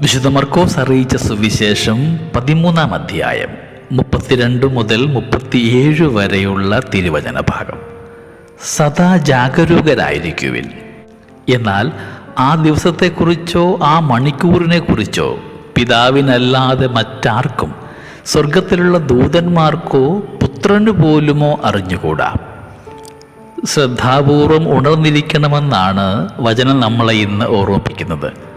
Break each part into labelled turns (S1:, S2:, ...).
S1: വിശുദ്ധ മർക്കോസ് അറിയിച്ച സുവിശേഷം പതിമൂന്നാം അധ്യായം മുപ്പത്തിരണ്ട് മുതൽ മുപ്പത്തിയേഴ് വരെയുള്ള തിരുവചന ഭാഗം. സദാ ജാഗരൂകരായിരിക്കുവിൻ. എന്നാൽ ആ ദിവസത്തെക്കുറിച്ചോ ആ മണിക്കൂറിനെക്കുറിച്ചോ പിതാവിനല്ലാതെ മറ്റാർക്കും സ്വർഗത്തിലുള്ള ദൂതന്മാർക്കോ പുത്രനു പോലുമോ അറിഞ്ഞുകൂടാ. ശ്രദ്ധാപൂർവം ഉണർന്നിരിക്കണമെന്നാണ് വചനം നമ്മളെ ഇന്ന് ഓർമ്മിപ്പിക്കുന്നത്.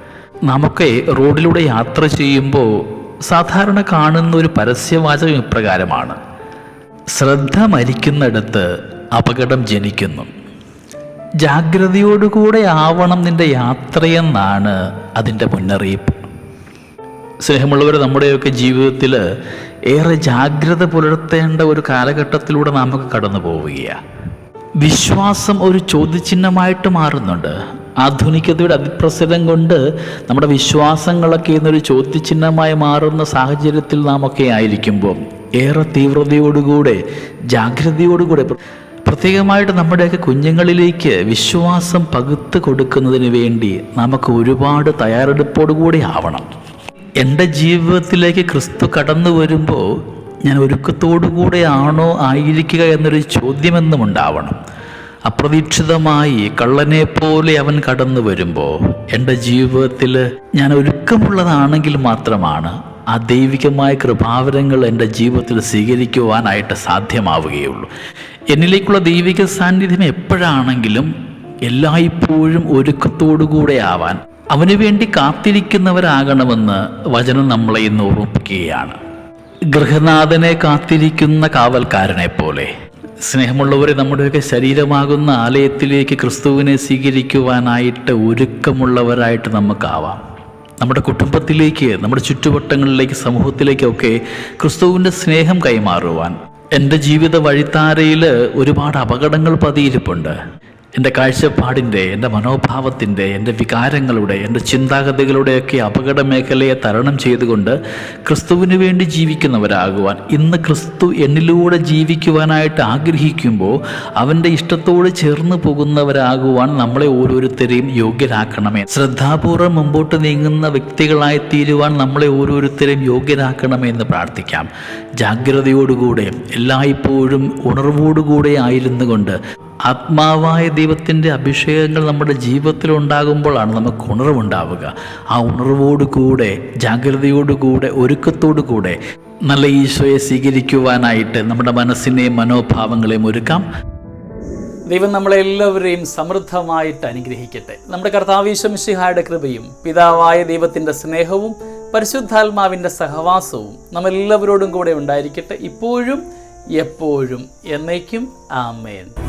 S1: നമുക്ക് റോഡിലൂടെ യാത്ര ചെയ്യുമ്പോൾ സാധാരണ കാണുന്ന ഒരു പരസ്യവാചകം ഇപ്രകാരമാണ്. ശ്രദ്ധ മരിക്കുന്നിടത്ത് അപകടം ജനിക്കുന്നു. ജാഗ്രതയോടുകൂടെ ആവണം നിന്റെ യാത്രയെന്നാണ് അതിന്റെ മുന്നറിയിപ്പ്. സ്നേഹമുള്ളവർ നമ്മുടെയൊക്കെ ജീവിതത്തിൽ ഏറെ ജാഗ്രത പുലർത്തേണ്ട ഒരു കാലഘട്ടത്തിലൂടെ നമുക്ക് കടന്നു പോവുകയാണ് വിശ്വാസം ഒരു ചോദ്യചിഹ്നമായിട്ട് മാറുന്നുണ്ട്. ആധുനികതയുടെ അതിപ്രസരം കൊണ്ട് നമ്മുടെ വിശ്വാസങ്ങളൊക്കെ ഇന്നൊരു ചോദ്യചിഹ്നമായി മാറുന്ന സാഹചര്യത്തിൽ നാം ഒക്കെ ആയിരിക്കുമ്പോൾ ഏറെ തീവ്രതയോടുകൂടെ ജാഗ്രതയോടുകൂടെ പ്രത്യേകമായിട്ട് നമ്മുടെയൊക്കെ കുഞ്ഞുങ്ങളിലേക്ക് വിശ്വാസം പകുത്ത് കൊടുക്കുന്നതിന് വേണ്ടി നമുക്ക് ഒരുപാട് തയ്യാറെടുപ്പോടുകൂടി ആവണം. എന്റെ ജീവിതത്തിലേക്ക് ക്രിസ്തു കടന്നു വരുമ്പോൾ ഞാൻ ഒരുക്കത്തോടുകൂടെ ആണോ ആയിരിക്കുക എന്നൊരു ചോദ്യമെന്നും ഉണ്ടാവണം അപ്രതീക്ഷിതമായി കള്ളനെ പോലെ അവൻ കടന്നു വരുമ്പോൾ എന്റെ ജീവിതത്തിൽ ഞാൻ ഒരുക്കമുള്ളതാണെങ്കിൽ മാത്രമാണ് ആ ദൈവികമായ കൃപാവരങ്ങൾ എന്റെ ജീവിതത്തിൽ സ്വീകരിക്കുവാനായിട്ട് സാധ്യമാവുകയുള്ളൂ. എന്നിലേക്കുള്ള ദൈവിക സാന്നിധ്യം എപ്പോഴാണെങ്കിലും എല്ലായ്പ്പോഴും ഒരുക്കത്തോടുകൂടെ ആവാൻ അവനു വേണ്ടി കാത്തിരിക്കുന്നവരാകണമെന്ന് വചനം നമ്മളെ ഇന്ന് ഓർമ്മിപ്പിക്കുകയാണ്. ഗൃഹനാഥനെ കാത്തിരിക്കുന്ന കാവൽക്കാരനെ പോലെ സ്നേഹമുള്ളവരെ നമ്മുടെയൊക്കെ ശരീരമാകുന്ന ആലയത്തിലേക്ക് ക്രിസ്തുവിനെ സ്വീകരിക്കുവാനായിട്ട് ഒരുക്കമുള്ളവരായിട്ട് നമുക്കാവാം. നമ്മുടെ കുടുംബത്തിലേക്ക് നമ്മുടെ ചുറ്റുവട്ടങ്ങളിലേക്ക് സമൂഹത്തിലേക്കൊക്കെ ക്രിസ്തുവിന്റെ സ്നേഹം കൈമാറുവാൻ. എന്റെ ജീവിത വഴിത്താരയിൽ ഒരുപാട് അപകടങ്ങൾ പതിയിരിപ്പുണ്ട്. എന്റെ കാഴ്ചപ്പാടിന്റെ എന്റെ മനോഭാവത്തിന്റെ എന്റെ വികാരങ്ങളുടെ എന്റെ ചിന്താഗതികളുടെയൊക്കെ അപകട മേഖലയെ തരണം ചെയ്തുകൊണ്ട് ക്രിസ്തുവിന് വേണ്ടി ജീവിക്കുന്നവരാകുവാൻ ഇന്ന് ക്രിസ്തു എന്നിലൂടെ ജീവിക്കുവാനായിട്ട് ആഗ്രഹിക്കുമ്പോൾ അവന്റെ ഇഷ്ടത്തോട് ചേർന്ന് പോകുന്നവരാകുവാൻ നമ്മളെ ഓരോരുത്തരെയും യോഗ്യരാക്കണമേ. ശ്രദ്ധാപൂർവം മുമ്പോട്ട് നീങ്ങുന്ന വ്യക്തികളായി തീരുവാൻ നമ്മളെ ഓരോരുത്തരെയും യോഗ്യരാക്കണമേ എന്ന് പ്രാർത്ഥിക്കാം. ജാഗ്രതയോടുകൂടെ എല്ലായ്പ്പോഴും ഉണർവോടുകൂടെ ആയിരുന്നു കൊണ്ട് ആത്മാവായ ദൈവത്തിന്റെ അഭിഷേകങ്ങൾ നമ്മുടെ ജീവിതത്തിൽ ഉണ്ടാകുമ്പോഴാണ് നമുക്ക് ഉണർവുണ്ടാവുക. ആ ഉണർവോടുകൂടെ ജാഗ്രതയോടുകൂടെ ഒരുക്കത്തോടുകൂടെ നല്ല ഈശോയെ സ്വീകരിക്കുവാനായിട്ട് നമ്മുടെ മനസ്സിനെയും മനോഭാവങ്ങളെയും ഒരുക്കാം.
S2: ദൈവം നമ്മളെല്ലാവരെയും സമൃദ്ധമായിട്ട് അനുഗ്രഹിക്കട്ടെ. നമ്മുടെ കർത്താവീശ്വമിഷിഹായുടെ കൃപയും പിതാവായ ദൈവത്തിന്റെ സ്നേഹവും പരിശുദ്ധാത്മാവിന്റെ സഹവാസവും നമ്മളെല്ലാവരോടും കൂടെ ഉണ്ടായിരിക്കട്ടെ. ഇപ്പോഴും എപ്പോഴും എന്നേക്കും ആമേൻ.